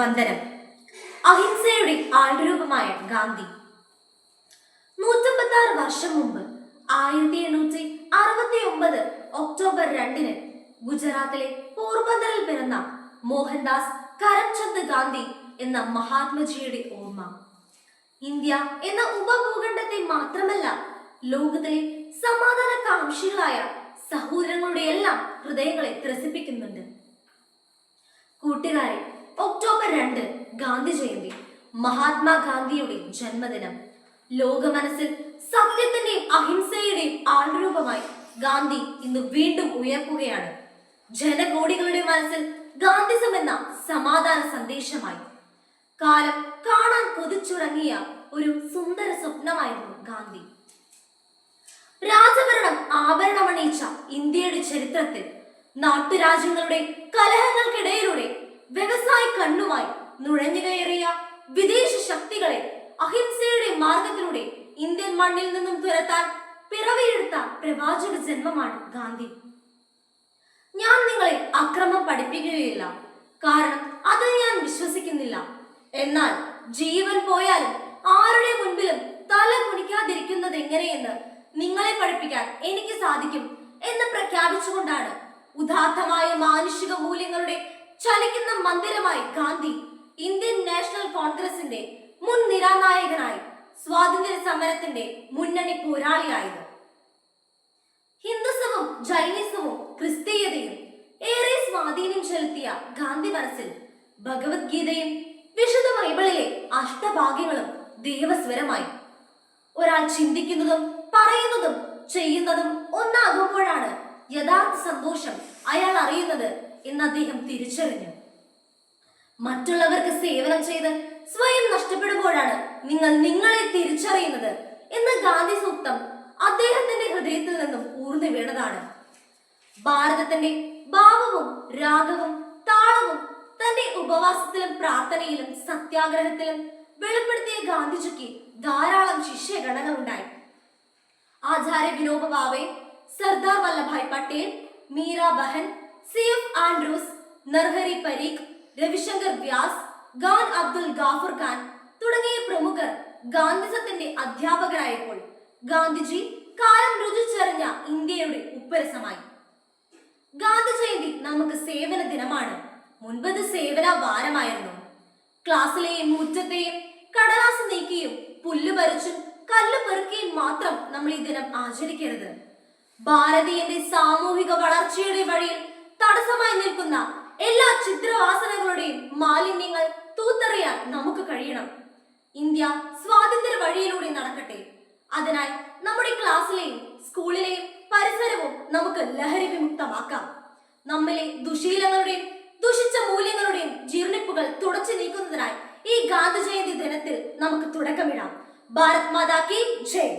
വന്ദനം. അഹിംസയുടെ ആൾരൂപമായ ഗാന്ധി. നൂറ്റമ്പത്തി ആറ് വർഷം മുമ്പ് ആയിരത്തി എണ്ണൂറ്റി അറുപത്തി ഒമ്പത് ഒക്ടോബർ രണ്ടിന് ഗുജറാത്തിലെ പോർബന്ദറിൽ പിറന്ന മോഹൻദാസ് കരംചന്ദ് ഗാന്ധി എന്ന മഹാത്മജിയുടെ ഓർമ്മ. ഇന്ത്യ എന്ന ഉപഭൂഖണ്ഡത്തെ മാത്രമല്ല ലോകത്തിലെ സമാധാന കാംക്ഷികളായ സഹോദരങ്ങളുടെ എല്ലാം ഹൃദയങ്ങളെ ത്രസിപ്പിക്കുന്നുണ്ട്. കൂട്ടുകാരെ രണ്ട് ഗാന്ധി ജയന്തി മഹാത്മാഗാന്ധിയുടെ ജന്മദിനം. ലോക മനസ്സിൽ സത്യത്തിന്റെയും അഹിംസയുടെയും ആൾരൂപമായി ഗാന്ധി ഇന്ന് വീണ്ടും ഉയർക്കുകയാണ്. ജനകോടികളുടെ മനസ്സിൽ ഗാന്ധിസം എന്ന സമാധാന സന്ദേശമായി. കാലം കാണാൻ കൊതിച്ചുറങ്ങിയ ഒരു സുന്ദര സ്വപ്നമായിരുന്നു ഗാന്ധി. രാജഭരണം ആഭരണമണിയിച്ച ഇന്ത്യയുടെ ചരിത്രത്തിൽ നാട്ടുരാജ്യങ്ങളുടെ കലഹങ്ങൾക്കിടയിലൂടെ വ്യവസായ കണ്ണുമായി നുഴഞ്ഞു കയറിയ വിദേശ ശക്തികളെ അഹിംസയുടെ മാർഗത്തിലൂടെ ഇന്ത്യൻ മണ്ണിൽ നിന്നും തുരത്താൻ പിറവിയെടുത്ത പ്രവാചക ജന്മമാണ് ഗാന്ധി. ഞാൻ നിങ്ങളെ അക്രമം പഠിപ്പിക്കുകയില്ല. കാരണം അത് ഞാൻ വിശ്വസിക്കുന്നില്ല. എന്നാൽ ജീവൻ പോയാൽ ആരുടെ മുൻപിലും തല കുനിക്കാതിരിക്കുന്നത് എങ്ങനെയെന്ന് നിങ്ങളെ പഠിപ്പിക്കാൻ എനിക്ക് സാധിക്കും എന്ന് പ്രഖ്യാപിച്ചുകൊണ്ടാണ് ഉദാത്തമായ മന്ദിരമായി ഗാന്ധി ഇന്ത്യൻ നാഷണൽ കോൺഗ്രസിന്റെ മുൻ നിരാനായകനായി സ്വാതന്ത്ര്യ സമരത്തിന്റെ മുന്നണി പോരാളിയായത് ഹിന്ദുസവും ജൈനിസവും ക്രിസ്തീയതയും ഏറെ സ്വാധീനം ചെലുത്തിയ ഗാന്ധി മനസ്സിൽ ഭഗവത്ഗീതയും വിശുദ്ധ ബൈബിളിലെ അഷ്ടഭാഗ്യങ്ങളും ദൈവസ്വരമായി. ഒരാൾ ചിന്തിക്കുന്നതും പറയുന്നതും ചെയ്യുന്നതും ഒന്നാകുമ്പോഴാണ് യഥാർത്ഥ സന്തോഷം അയാൾ അറിയുന്നത് എന്ന് അദ്ദേഹം തിരിച്ചറിഞ്ഞു. മറ്റുള്ളവർക്ക് സേവനം ചെയ്ത് സ്വയം നഷ്ടപ്പെടുമ്പോഴാണ് നിങ്ങൾ നിങ്ങളെ തിരിച്ചറിയുന്നത് എന്ന ഗാന്ധി സൂക്തം അദ്ദേഹത്തിന്റെ ഹൃദയത്തിൽ നിന്നും ഊർന്നു വീണതാണ്. ഭാരതത്തിന്റെ ഭാവവും രാഗവും താളവും തന്റെ ഉപവാസത്തിലും പ്രാർത്ഥനയിലും സത്യാഗ്രഹത്തിലും വെളിപ്പെടുത്തിയ ഗാന്ധിജിക്ക് ധാരാളം ശിഷ്യഗണങ്ങൾ ഉണ്ടായി. Acharya Vinoba Bhave Sardar Vallabhbhai Patel Meera Behn C F Andrews Narhari Parikh Ravishankar Vyas Khan Abdul Ghaffar Khan തുടങ്ങിയ പ്രമുഖർ ഗാന്ധിസത്തിന്റെ അധ്യാപകരായപ്പോൾ ഗാന്ധിജി കാലം രുചിച്ചറിഞ്ഞ ഇന്ത്യയുടെ ഉപ്പരസമായി. ഗാന്ധി ജയന്തി നമുക്ക് സേവന ദിനമാണ്. മുൻപത് സേവന വാരമായിരുന്നു. ക്ലാസ്സിലെയും മുറ്റത്തെയും കടലാസ് നീക്കിയും പുല്ല് പറിച്ചും കല്ല് പെറുക്കിയും മാത്രം നമ്മൾ ഈ ദിനം ആചരിക്കരുത്. ഭാരതീയന്റെ സാമൂഹിക വളർച്ചയുടെ വഴിയിൽ മാലിന്യങ്ങൾ തൂത്തെറിയാൻ നമുക്ക് കഴിയണം. ഇന്ത്യ സ്വാതന്ത്ര്യ വഴിയിലൂടെ നടക്കട്ടെ. അതിനായി നമ്മുടെ ക്ലാസ്സിലെയും സ്കൂളിലെയും പരിസരവും നമുക്ക് ലഹരി വിമുക്തമാക്കാം നമ്മിലെ ദുശീലങ്ങളുടെയും ദുഷിച്ച മൂല്യങ്ങളുടെയും ജീർണിപ്പുകൾ തുടച്ചു നീക്കുന്നതിനായി ഈ ഗാന്ധിജയന്തി ദിനത്തിൽ നമുക്ക് തുടക്കമിടാം. ഭാരത് മാതാ കി ജയ്.